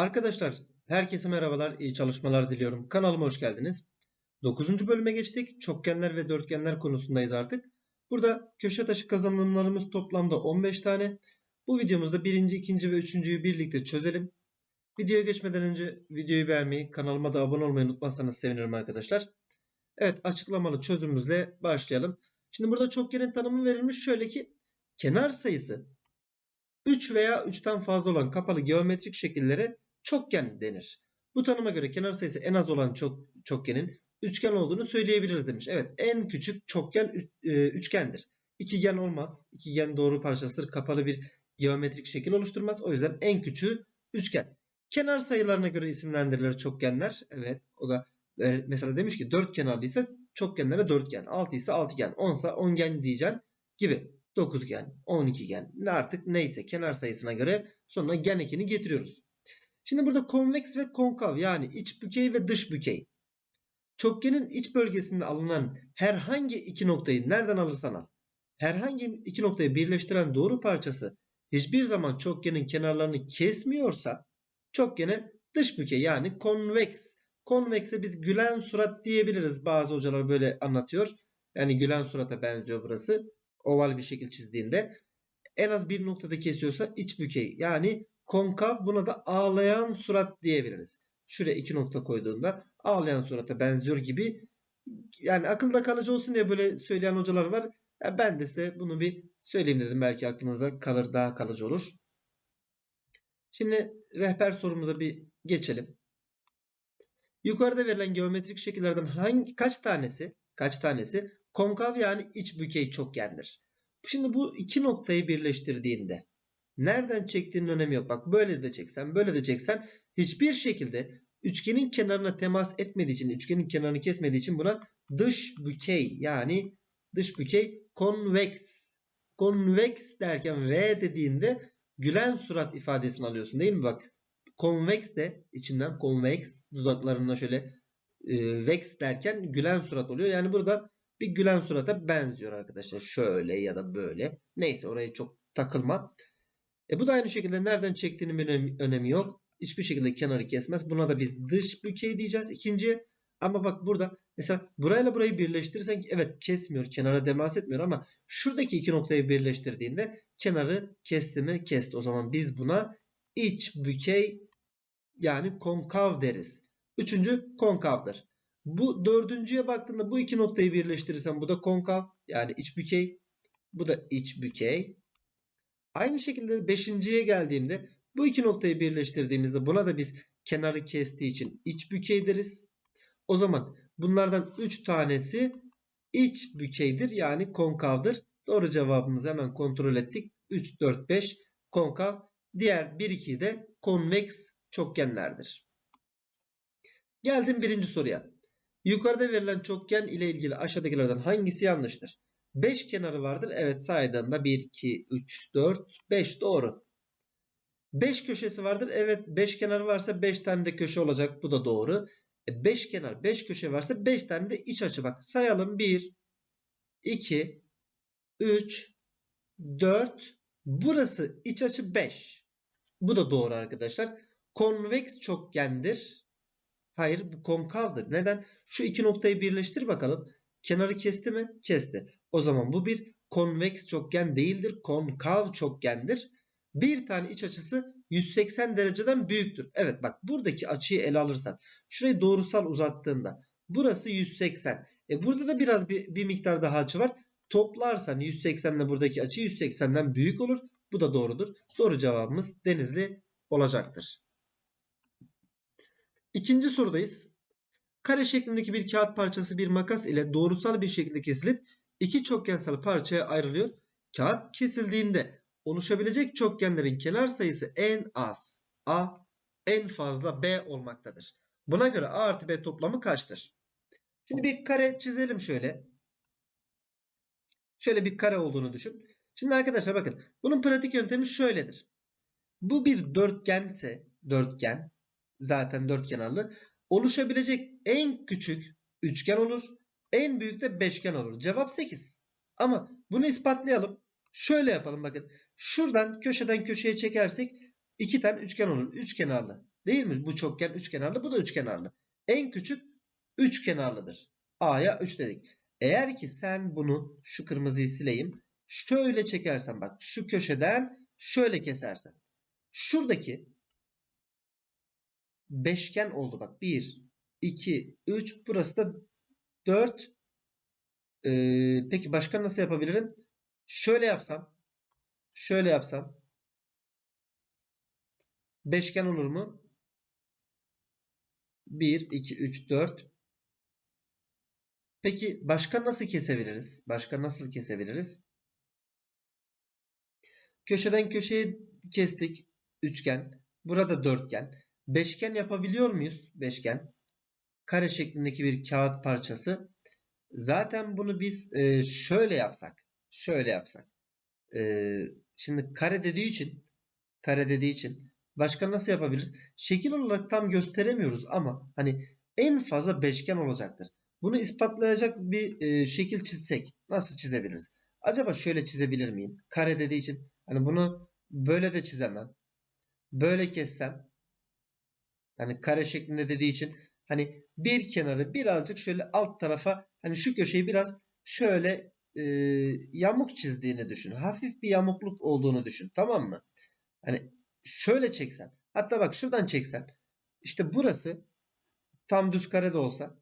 Arkadaşlar herkese merhabalar, iyi çalışmalar diliyorum. Kanalıma hoş geldiniz. 9. bölüme geçtik. Çokgenler ve dörtgenler konusundayız artık. Burada köşe taşı kazanımlarımız toplamda 15 tane. Bu videomuzda birinci, ikinci ve üçüncüyü birlikte çözelim. Videoya geçmeden önce videoyu beğenmeyi, kanalıma da abone olmayı unutmazsanız sevinirim arkadaşlar. Evet açıklamalı çözümümüzle başlayalım. Şimdi burada çokgenin tanımı verilmiş şöyle ki kenar sayısı 3 veya 3'ten fazla olan kapalı geometrik şekillere çokgen denir. Bu tanıma göre kenar sayısı en az olan çok, çokgenin üçgen olduğunu söyleyebiliriz demiş. Evet en küçük çokgen e, üçgendir. İkigen olmaz. İkigen doğru parçasıdır. Kapalı bir geometrik şekil oluşturmaz. O yüzden en küçüğü üçgen. Kenar sayılarına göre isimlendirilir çokgenler. Evet o da e, mesela demiş ki dört kenarlıysa çokgenlere dörtgen. 6 ise altıgen. 10 ise ongen diyeceksin gibi. 9gen, 12gen artık neyse kenar sayısına göre sonra gen ekini getiriyoruz. Şimdi burada konveks ve konkav yani iç bükey ve dış bükey. Çokgenin iç bölgesinde alınan herhangi iki noktayı nereden alırsan al. Herhangi iki noktayı birleştiren doğru parçası hiçbir zaman çokgenin kenarlarını kesmiyorsa çokgene dış bükey yani konveks. Konvekse biz gülen surat diyebiliriz. Bazı hocalar böyle anlatıyor. Yani gülen surata benziyor burası oval bir şekil çizdiğinde en az bir noktada kesiyorsa iç bükey yani konkav buna da ağlayan surat diyebiliriz. Şuraya iki nokta koyduğunda ağlayan surata benziyor gibi yani akılda kalıcı olsun diye böyle söyleyen hocalar var. Ya ben de size bunu bir söyleyeyim dedim. Belki aklınızda kalır daha kalıcı olur. Şimdi rehber sorumuza bir geçelim. Yukarıda verilen geometrik şekillerden hangi kaç tanesi kaç tanesi konkav yani iç bükey çokgendir. Şimdi bu iki noktayı birleştirdiğinde nereden çektiğinin önemi yok. Bak böyle de çeksen böyle de çeksen hiçbir şekilde üçgenin kenarına temas etmediği için üçgenin kenarını kesmediği için buna dış bükey yani dış bükey konveks. Konveks derken V dediğinde gülen surat ifadesini alıyorsun değil mi? Bak konveks de içinden konveks dudaklarına şöyle e, vex derken gülen surat oluyor. Yani burada bir gülen surata benziyor arkadaşlar. Şöyle ya da böyle. Neyse oraya çok takılma. E bu da aynı şekilde nereden çektiğinin önemi, önemi yok. Hiçbir şekilde kenarı kesmez. Buna da biz dış bükey diyeceğiz. İkinci ama bak burada mesela burayla burayı birleştirirsen evet kesmiyor. Kenara temas etmiyor ama şuradaki iki noktayı birleştirdiğinde kenarı kesti mi? Kesti. O zaman biz buna iç bükey yani konkav deriz. Üçüncü konkavdır. Bu dördüncüye baktığında bu iki noktayı birleştirirsen bu da konkav yani iç bükey. Bu da iç bükey. Aynı şekilde beşinciye geldiğimde bu iki noktayı birleştirdiğimizde buna da biz kenarı kestiği için iç bükey deriz. O zaman bunlardan 3 tanesi iç bükeydir yani konkavdır. Doğru cevabımızı hemen kontrol ettik. 3, 4, 5 konkav. Diğer 1, 2 de konveks çokgenlerdir. Geldim birinci soruya. Yukarıda verilen çokgen ile ilgili aşağıdakilerden hangisi yanlıştır? 5 kenarı vardır. Evet saydığında 1, 2, 3, 4, 5 doğru. 5 köşesi vardır. Evet 5 kenarı varsa 5 tane de köşe olacak. Bu da doğru. 5 e kenar 5 köşe varsa 5 tane de iç açı bak. Sayalım 1, 2, 3, 4. Burası iç açı 5. Bu da doğru arkadaşlar. Konveks çokgendir. Hayır bu konkavdır. Neden? Şu iki noktayı birleştir bakalım. Kenarı kesti mi? Kesti. O zaman bu bir konveks çokgen değildir. Konkav çokgendir. Bir tane iç açısı 180 dereceden büyüktür. Evet bak buradaki açıyı ele alırsan. Şurayı doğrusal uzattığında. Burası 180. E burada da biraz bir, bir miktar daha açı var. Toplarsan 180 ile buradaki açı 180'den büyük olur. Bu da doğrudur. Doğru cevabımız Denizli olacaktır. İkinci sorudayız. Kare şeklindeki bir kağıt parçası bir makas ile doğrusal bir şekilde kesilip iki çokgensel parçaya ayrılıyor. Kağıt kesildiğinde oluşabilecek çokgenlerin kenar sayısı en az A, en fazla B olmaktadır. Buna göre A artı B toplamı kaçtır? Şimdi bir kare çizelim şöyle. Şöyle bir kare olduğunu düşün. Şimdi arkadaşlar bakın bunun pratik yöntemi şöyledir. Bu bir dörtgense dörtgen zaten dört kenarlı. Oluşabilecek en küçük üçgen olur. En büyük de beşgen olur. Cevap 8. Ama bunu ispatlayalım. Şöyle yapalım bakın. Şuradan köşeden köşeye çekersek iki tane üçgen olur. Üç kenarlı. Değil mi? Bu çokgen üç kenarlı. Bu da üç kenarlı. En küçük üç kenarlıdır. A'ya 3 dedik. Eğer ki sen bunu şu kırmızıyı sileyim. Şöyle çekersen bak şu köşeden şöyle kesersen. Şuradaki beşgen oldu bak. 1, 2, 3. Burası da 4. Ee, peki başka nasıl yapabilirim? Şöyle yapsam. Şöyle yapsam. Beşgen olur mu? 1, 2, 3, 4. Peki başka nasıl kesebiliriz? Başka nasıl kesebiliriz? Köşeden köşeye kestik. Üçgen. Burada dörtgen. Beşgen yapabiliyor muyuz? Beşgen. Kare şeklindeki bir kağıt parçası. Zaten bunu biz e, şöyle yapsak. Şöyle yapsak. E, şimdi kare dediği için kare dediği için başka nasıl yapabiliriz? Şekil olarak tam gösteremiyoruz ama hani en fazla beşgen olacaktır. Bunu ispatlayacak bir e, şekil çizsek nasıl çizebiliriz? Acaba şöyle çizebilir miyim? Kare dediği için hani bunu böyle de çizemem. Böyle kessem hani kare şeklinde dediği için hani bir kenarı birazcık şöyle alt tarafa hani şu köşeyi biraz şöyle e, yamuk çizdiğini düşün. Hafif bir yamukluk olduğunu düşün. Tamam mı? Hani şöyle çeksen. Hatta bak şuradan çeksen. İşte burası tam düz kare de olsa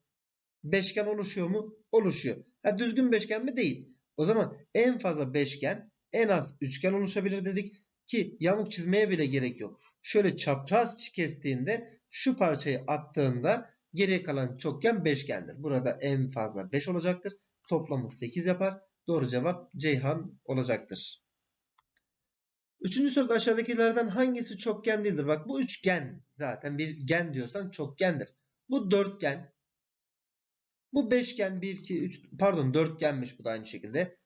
beşgen oluşuyor mu? Oluşuyor. Ha, düzgün beşgen mi? Değil. O zaman en fazla beşgen en az üçgen oluşabilir dedik ki yamuk çizmeye bile gerek yok. Şöyle çapraz kestiğinde şu parçayı attığında geriye kalan çokgen beşgendir. Burada en fazla 5 olacaktır. Toplamı 8 yapar. Doğru cevap Ceyhan olacaktır. Üçüncü soruda aşağıdakilerden hangisi çokgen değildir? Bak bu üçgen zaten bir gen diyorsan çokgendir. Bu dörtgen. Bu beşgen 1, 2, 3 pardon dörtgenmiş bu da aynı şekilde.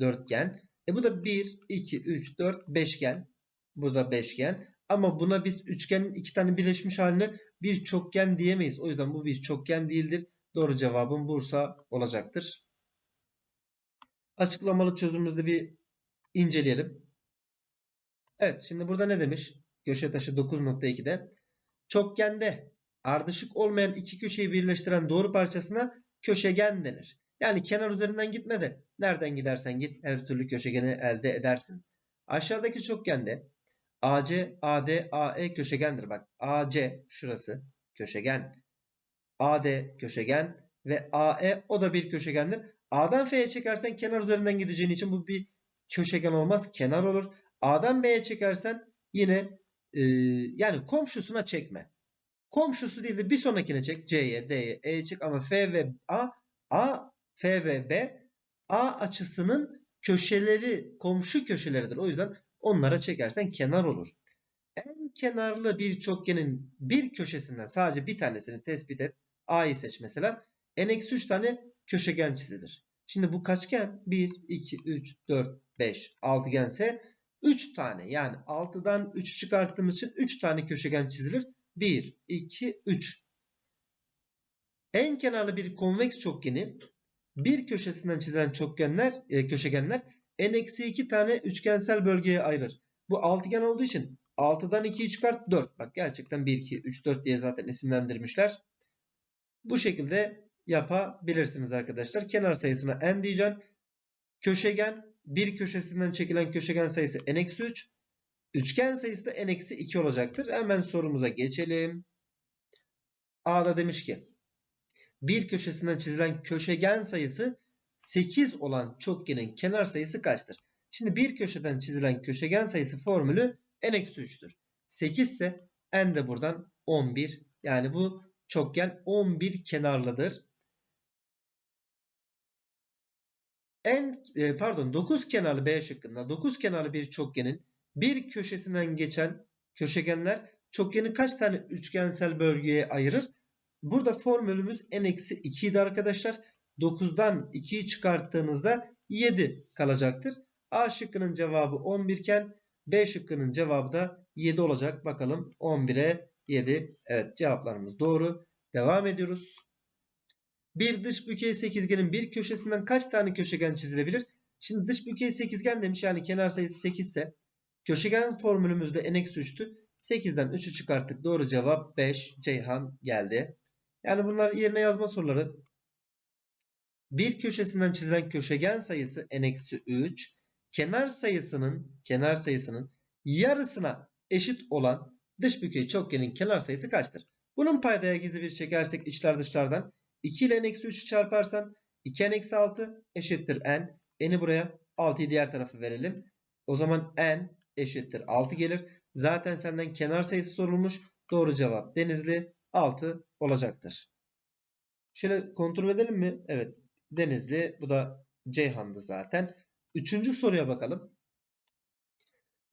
Dörtgen. E bu da 1, 2, 3, 4 beşgen. Bu da beşgen. Ama buna biz üçgenin iki tane birleşmiş haline bir çokgen diyemeyiz. O yüzden bu bir çokgen değildir. Doğru cevabım Bursa olacaktır. Açıklamalı çözümümüzde bir inceleyelim. Evet şimdi burada ne demiş? Köşe taşı 9.2'de. Çokgende ardışık olmayan iki köşeyi birleştiren doğru parçasına köşegen denir. Yani kenar üzerinden gitme de nereden gidersen git her türlü köşegeni elde edersin. Aşağıdaki çokgende AC, AD, AE köşegendir. Bak AC şurası köşegen. AD köşegen ve AE o da bir köşegendir. A'dan F'ye çekersen kenar üzerinden gideceğin için bu bir köşegen olmaz. Kenar olur. A'dan B'ye çekersen yine e, yani komşusuna çekme. Komşusu değil de bir sonrakine çek. C'ye, D'ye, E'ye çek ama F ve A, A, F ve B A açısının köşeleri komşu köşeleridir. O yüzden onlara çekersen kenar olur. En kenarlı bir çokgenin bir köşesinden sadece bir tanesini tespit et. A'yı seç mesela. N-3 tane köşegen çizilir. Şimdi bu kaçgen? 1, 2, 3, 4, 5, altıgense 3 tane yani 6'dan 3 çıkarttığımız için 3 tane köşegen çizilir. 1, 2, 3. En kenarlı bir konveks çokgeni bir köşesinden çizilen çokgenler, e, köşegenler n-2 tane üçgensel bölgeye ayırır. Bu altıgen olduğu için 6'dan 2'yi çıkart 4. Bak gerçekten 1, 2, 3, 4 diye zaten isimlendirmişler. Bu şekilde yapabilirsiniz arkadaşlar. Kenar sayısına n diyeceğim. Köşegen bir köşesinden çekilen köşegen sayısı n-3. Üçgen sayısı da n-2 olacaktır. Hemen sorumuza geçelim. A'da demiş ki bir köşesinden çizilen köşegen sayısı 8 olan çokgenin kenar sayısı kaçtır? Şimdi bir köşeden çizilen köşegen sayısı formülü n-3'tür. 8 ise n de buradan 11. Yani bu çokgen 11 kenarlıdır. En e, pardon 9 kenarlı B şıkkında 9 kenarlı bir çokgenin bir köşesinden geçen köşegenler çokgeni kaç tane üçgensel bölgeye ayırır? Burada formülümüz n-2 idi arkadaşlar. 9'dan 2'yi çıkarttığınızda 7 kalacaktır. A şıkkının cevabı 11 iken B şıkkının cevabı da 7 olacak. Bakalım 11'e 7. Evet cevaplarımız doğru. Devam ediyoruz. Bir dış bükey sekizgenin bir köşesinden kaç tane köşegen çizilebilir? Şimdi dış bükey sekizgen demiş yani kenar sayısı 8 ise köşegen formülümüzde n-3'tü. 8'den 3'ü çıkarttık. Doğru cevap 5. Ceyhan geldi. Yani bunlar yerine yazma soruları. Bir köşesinden çizilen köşegen sayısı n-3 kenar sayısının kenar sayısının yarısına eşit olan dış bükey çokgenin kenar sayısı kaçtır? Bunun paydaya gizli bir çekersek içler dışlardan 2 ile n-3'ü çarparsan 2n-6 eşittir n. n'i buraya 6'yı diğer tarafa verelim. O zaman n eşittir 6 gelir. Zaten senden kenar sayısı sorulmuş. Doğru cevap Denizli 6 olacaktır. Şöyle kontrol edelim mi? Evet. Denizli. Bu da Ceyhan'dı zaten. Üçüncü soruya bakalım.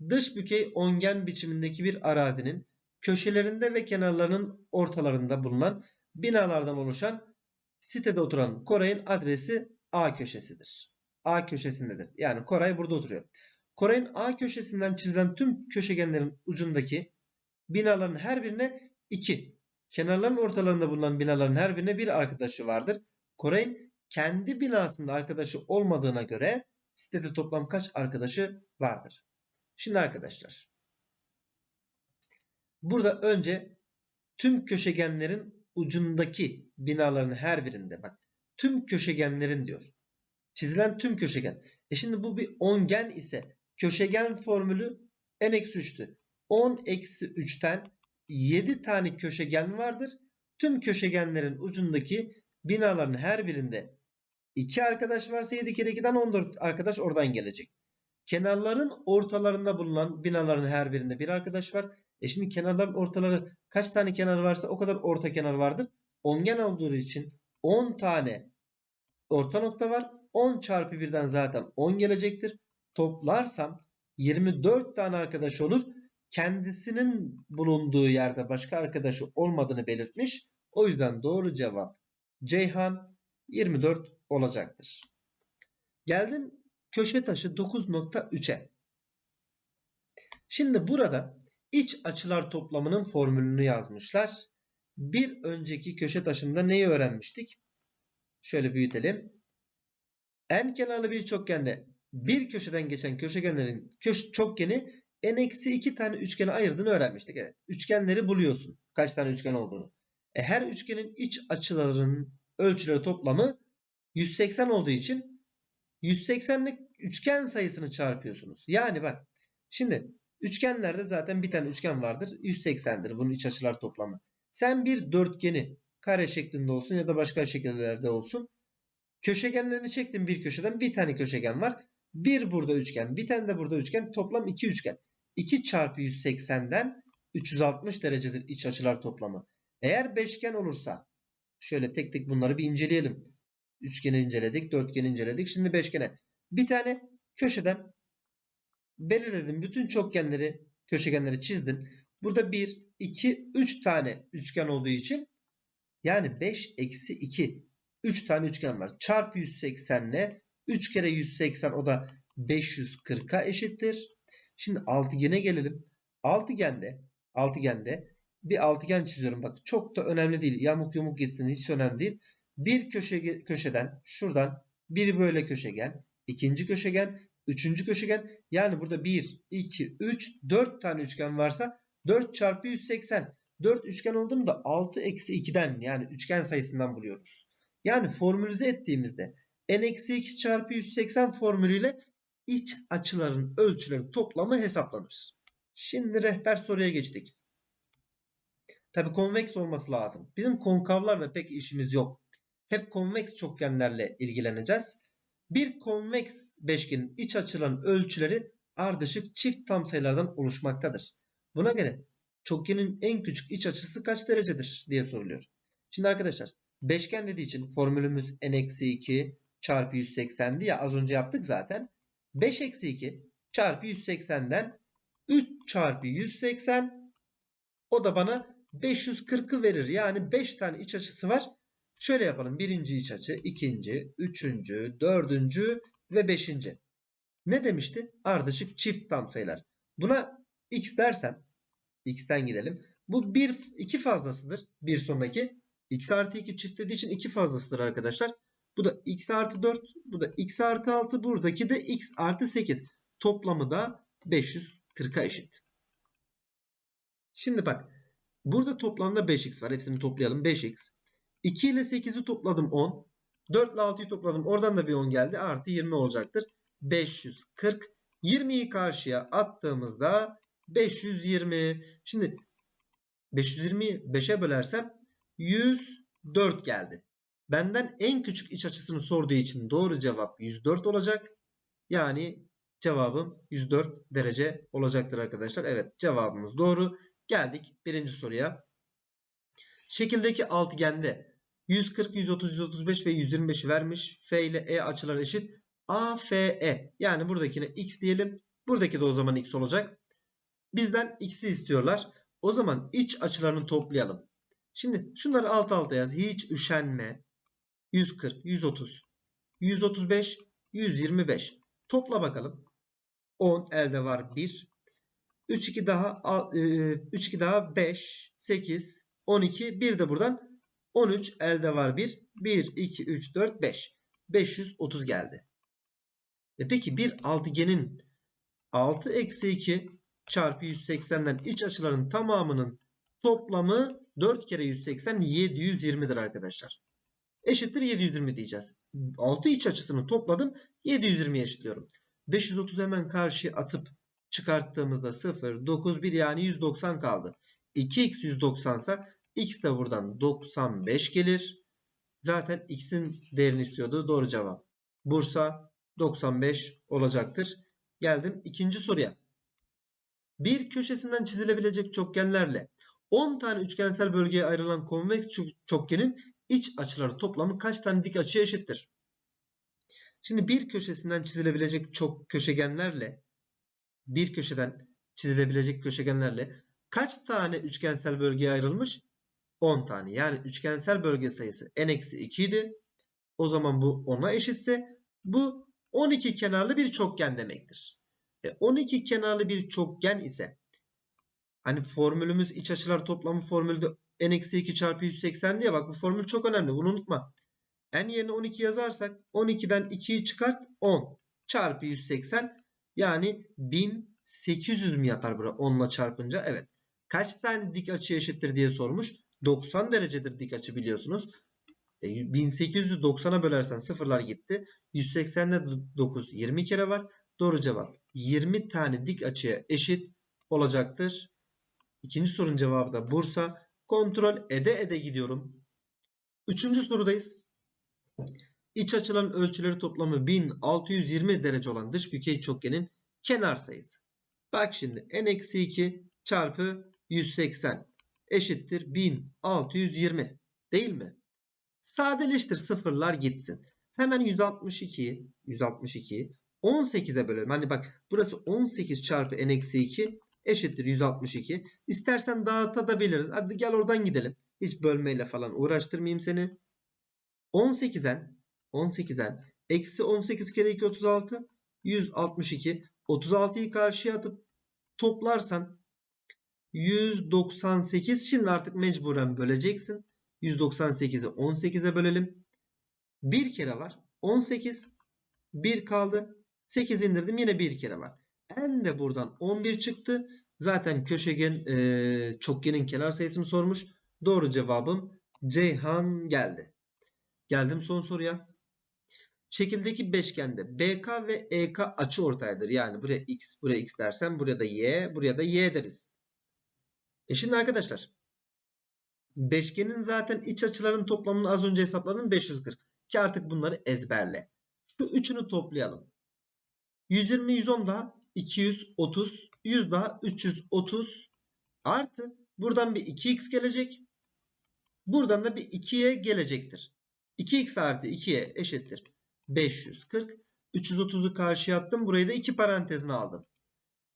Dış bükey ongen biçimindeki bir arazinin köşelerinde ve kenarlarının ortalarında bulunan binalardan oluşan sitede oturan Koray'ın adresi A köşesidir. A köşesindedir. Yani Koray burada oturuyor. Koray'ın A köşesinden çizilen tüm köşegenlerin ucundaki binaların her birine 2, kenarların ortalarında bulunan binaların her birine bir arkadaşı vardır. Koray'ın kendi binasında arkadaşı olmadığına göre sitede toplam kaç arkadaşı vardır? Şimdi arkadaşlar. Burada önce tüm köşegenlerin ucundaki binaların her birinde bak tüm köşegenlerin diyor. Çizilen tüm köşegen. E şimdi bu bir ongen ise köşegen formülü n-3'tü. 10 eksi 3'ten 7 tane köşegen vardır. Tüm köşegenlerin ucundaki binaların her birinde 2 arkadaş varsa 7 kere 2'den 14 arkadaş oradan gelecek. Kenarların ortalarında bulunan binaların her birinde bir arkadaş var. E şimdi kenarların ortaları kaç tane kenar varsa o kadar orta kenar vardır. Ongen olduğu için 10 tane orta nokta var. 10 çarpı 1'den zaten 10 gelecektir. Toplarsam 24 tane arkadaş olur. Kendisinin bulunduğu yerde başka arkadaşı olmadığını belirtmiş. O yüzden doğru cevap Ceyhan 24 olacaktır. Geldim köşe taşı 9.3'e. Şimdi burada iç açılar toplamının formülünü yazmışlar. Bir önceki köşe taşında neyi öğrenmiştik? Şöyle büyütelim. En kenarlı bir çokgende bir köşeden geçen köşegenlerin köş çokgeni n-2 tane üçgene ayırdığını öğrenmiştik. Evet. Üçgenleri buluyorsun. Kaç tane üçgen olduğunu. E, her üçgenin iç açılarının ölçüleri toplamı 180 olduğu için 180'lik üçgen sayısını çarpıyorsunuz. Yani bak şimdi üçgenlerde zaten bir tane üçgen vardır. 180'dir bunun iç açılar toplamı. Sen bir dörtgeni kare şeklinde olsun ya da başka şekillerde olsun. Köşegenlerini çektin bir köşeden bir tane köşegen var. Bir burada üçgen bir tane de burada üçgen toplam iki üçgen. 2 çarpı 180'den 360 derecedir iç açılar toplamı. Eğer beşgen olursa şöyle tek tek bunları bir inceleyelim. Üçgeni inceledik, dörtgeni inceledik. Şimdi beşgene. Bir tane köşeden belirledim. Bütün çokgenleri, köşegenleri çizdin. Burada 1, 2, 3 tane üçgen olduğu için yani 5 eksi 2. 3 tane üçgen var. Çarpı 180 ile 3 kere 180 o da 540'a eşittir. Şimdi altıgene gelelim. Altıgende, altıgende bir altıgen çiziyorum. Bak çok da önemli değil. Yamuk yumuk gitsin hiç önemli değil. Bir köşe, köşeden şuradan bir böyle köşegen, ikinci köşegen, üçüncü köşegen. Yani burada 1, 2, 3, 4 tane üçgen varsa 4 çarpı 180. 4 üçgen olduğunu da 6 eksi 2'den yani üçgen sayısından buluyoruz. Yani formülize ettiğimizde n-2 çarpı 180 formülüyle iç açıların ölçüleri toplamı hesaplanır. Şimdi rehber soruya geçtik. Tabi konveks olması lazım. Bizim konkavlarla pek işimiz yok. Hep konveks çokgenlerle ilgileneceğiz. Bir konveks beşgenin iç açıların ölçüleri ardışık çift tam sayılardan oluşmaktadır. Buna göre çokgenin en küçük iç açısı kaç derecedir diye soruluyor. Şimdi arkadaşlar beşgen dediği için formülümüz n-2 çarpı 180'di ya az önce yaptık zaten. 5 eksi 2 çarpı 180'den 3 çarpı 180 o da bana 540'ı verir. Yani 5 tane iç açısı var. Şöyle yapalım. Birinci iç açı, ikinci, üçüncü, dördüncü ve beşinci. Ne demişti? Ardışık çift tam sayılar. Buna x dersem, x'ten gidelim. Bu bir, iki fazlasıdır. Bir sonraki. x artı 2 çift dediği için iki fazlasıdır arkadaşlar. Bu da x artı 4. Bu da x artı 6. Buradaki de x artı 8. Toplamı da 540'a eşit. Şimdi bak. Burada toplamda 5x var. Hepsini toplayalım. 5x. 2 ile 8'i topladım 10. 4 ile 6'yı topladım. Oradan da bir 10 geldi. Artı 20 olacaktır. 540. 20'yi karşıya attığımızda 520. Şimdi 520'yi 5'e bölersem 104 geldi. Benden en küçük iç açısını sorduğu için doğru cevap 104 olacak. Yani cevabım 104 derece olacaktır arkadaşlar. Evet cevabımız doğru. Geldik birinci soruya. Şekildeki altıgende 140, 130, 135 ve 125'i vermiş. F ile E açılar eşit. AFE yani buradakine x diyelim. Buradaki de o zaman x olacak. Bizden x'i istiyorlar. O zaman iç açılarını toplayalım. Şimdi şunları alt alta yaz. Hiç üşenme. 140, 130, 135, 125. Topla bakalım. 10 elde var 1. 3 2 daha 3 2 daha 5, 8, 12. Bir de buradan 13 elde var 1. 1 2 3 4 5. 530 geldi. E peki bir altıgenin 6 eksi 2 çarpı 180'den iç açıların tamamının toplamı 4 kere 180 720'dir arkadaşlar. Eşittir 720 diyeceğiz. 6 iç açısını topladım. 720'ye eşitliyorum. 530 hemen karşıya atıp çıkarttığımızda 0, 9, 1 yani 190 kaldı. 2x 190 ise x de buradan 95 gelir. Zaten x'in değerini istiyordu. Doğru cevap. Bursa 95 olacaktır. Geldim ikinci soruya. Bir köşesinden çizilebilecek çokgenlerle 10 tane üçgensel bölgeye ayrılan konveks çokgenin iç açıları toplamı kaç tane dik açıya eşittir? Şimdi bir köşesinden çizilebilecek çok köşegenlerle bir köşeden çizilebilecek köşegenlerle kaç tane üçgensel bölgeye ayrılmış? 10 tane. Yani üçgensel bölge sayısı n-2 idi. O zaman bu 10'a eşitse bu 12 kenarlı bir çokgen demektir. E 12 kenarlı bir çokgen ise hani formülümüz iç açılar toplamı formülde n-2 çarpı 180 diye bak bu formül çok önemli bunu unutma. n yerine 12 yazarsak 12'den 2'yi çıkart 10 çarpı 180 yani 1800 mi yapar bura 10 ile çarpınca evet. Kaç tane dik açı eşittir diye sormuş. 90 derecedir dik açı biliyorsunuz. E, 1890'a bölersen sıfırlar gitti. 180'de 9 20 kere var. Doğru cevap 20 tane dik açıya eşit olacaktır. İkinci sorunun cevabı da Bursa. Kontrol ede ede gidiyorum. Üçüncü sorudayız. İç açıların ölçüleri toplamı 1620 derece olan dış bükey çokgenin kenar sayısı. Bak şimdi n-2 çarpı 180 eşittir 1620 değil mi? Sadeleştir sıfırlar gitsin. Hemen 162 162 18'e bölelim. Hani bak burası 18 çarpı n-2 eşittir 162. İstersen dağıtabiliriz. Hadi gel oradan gidelim. Hiç bölmeyle falan uğraştırmayayım seni. 18'en 18'en eksi 18 kere 2 36 162. 36'yı karşıya atıp toplarsan 198. Şimdi artık mecburen böleceksin. 198'i 18'e bölelim. Bir kere var. 18. 1 kaldı. 8 indirdim. Yine bir kere var. En de buradan 11 çıktı. Zaten köşegen e, çokgenin kenar sayısını sormuş. Doğru cevabım Ceyhan geldi. Geldim son soruya. Şekildeki beşgende BK ve EK açı ortaydır. Yani buraya x, buraya x dersen buraya da y, buraya da y deriz. E şimdi arkadaşlar beşgenin zaten iç açıların toplamını az önce hesapladım 540. Ki artık bunları ezberle. Şu üçünü toplayalım. 120, 110 daha 230, 100 daha 330 artı buradan bir 2x gelecek. Buradan da bir 2'ye gelecektir. 2x artı 2'ye eşittir. 540. 330'u karşıya attım. Burayı da 2 parantezine aldım.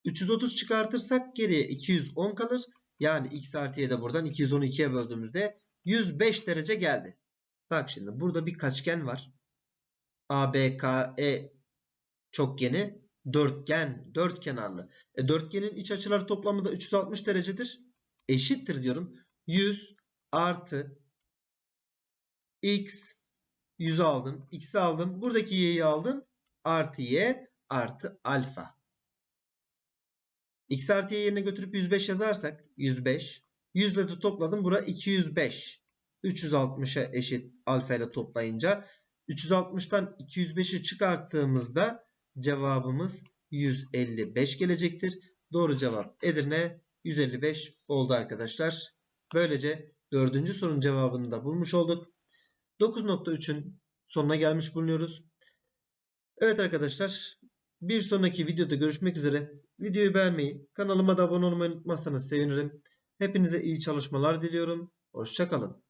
330 çıkartırsak geriye 210 kalır. Yani x artı de buradan 212'ye böldüğümüzde 105 derece geldi. Bak şimdi burada bir kaçgen var. ABKE çokgeni dörtgen, dört kenarlı. E, dörtgenin iç açıları toplamı da 360 derecedir. Eşittir diyorum. 100 artı x 100 aldım. X'i aldım. Buradaki y'yi aldım. Artı y artı alfa. X artı y yerine götürüp 105 yazarsak 105. 100 ile de topladım. Bura 205. 360'a eşit alfa ile toplayınca 360'tan 205'i çıkarttığımızda cevabımız 155 gelecektir. Doğru cevap Edirne 155 oldu arkadaşlar. Böylece dördüncü sorunun cevabını da bulmuş olduk. 9.3'ün sonuna gelmiş bulunuyoruz. Evet arkadaşlar bir sonraki videoda görüşmek üzere. Videoyu beğenmeyi, kanalıma da abone olmayı unutmazsanız sevinirim. Hepinize iyi çalışmalar diliyorum. Hoşçakalın.